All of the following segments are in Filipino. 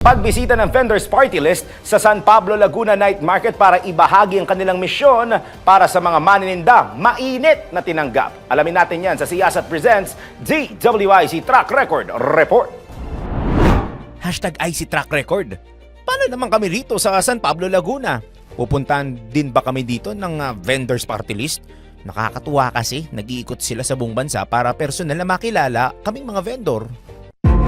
Pagbisita ng vendors party list sa San Pablo Laguna Night Market para ibahagi ang kanilang misyon para sa mga manininda, mainit na tinanggap. Alamin natin yan sa Siyasat Presents DWIC Track Record Report. Hashtag IC Track Record. Paano naman kami rito sa San Pablo Laguna? Pupuntahan din ba kami dito ng ah, vendors party list? Nakakatuwa kasi, nag-iikot sila sa buong bansa para personal na makilala kaming mga vendor.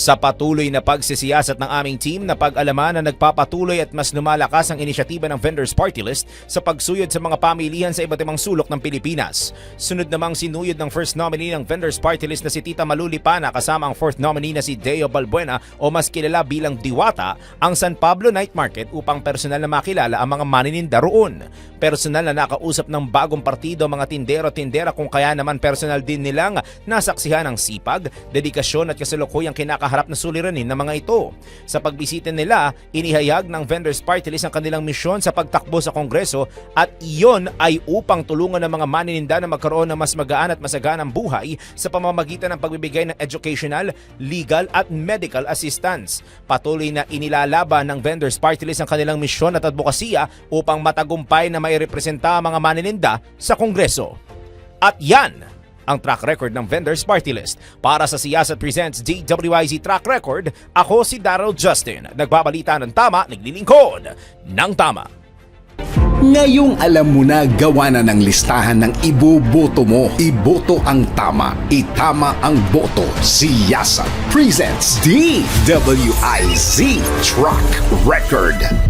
Sa patuloy na pagsisiyasat ng aming team na pag-alaman na nagpapatuloy at mas lumalakas ang inisyatiba ng Vendors Party List sa pagsuyod sa mga pamilihan sa iba't ibang sulok ng Pilipinas. Sunod namang sinuyod ng first nominee ng Vendors Party List na si Tita Malulipana kasama ang fourth nominee na si Deo Balbuena o mas kilala bilang Diwata ang San Pablo Night Market upang personal na makilala ang mga manininda roon. Personal na nakausap ng bagong partido mga tindero-tindera kung kaya naman personal din nilang nasaksihan ang sipag, dedikasyon at kasalukuyang kinakaharap na suliranin ng mga ito. Sa pagbisita nila, inihayag ng Vendors Party List ang kanilang misyon sa pagtakbo sa Kongreso at iyon ay upang tulungan ng mga manininda na magkaroon ng mas magaan at masaganang buhay sa pamamagitan ng pagbibigay ng educational, legal at medical assistance. Patuloy na inilalaban ng Vendors Party List ang kanilang misyon at advokasya upang matagumpay na may representa ang mga manininda sa Kongreso. At yan ang track record ng Vendors Party List. Para sa Siyasat Presents DWIZ Track Record, ako si Daryl Justin. Nagbabalita ng tama, naglilingkod ng tama. Ngayong alam mo na gawa na ng listahan ng iboboto mo. Iboto ang tama. Itama ang boto. Siyasa presents DWIZ Truck Record.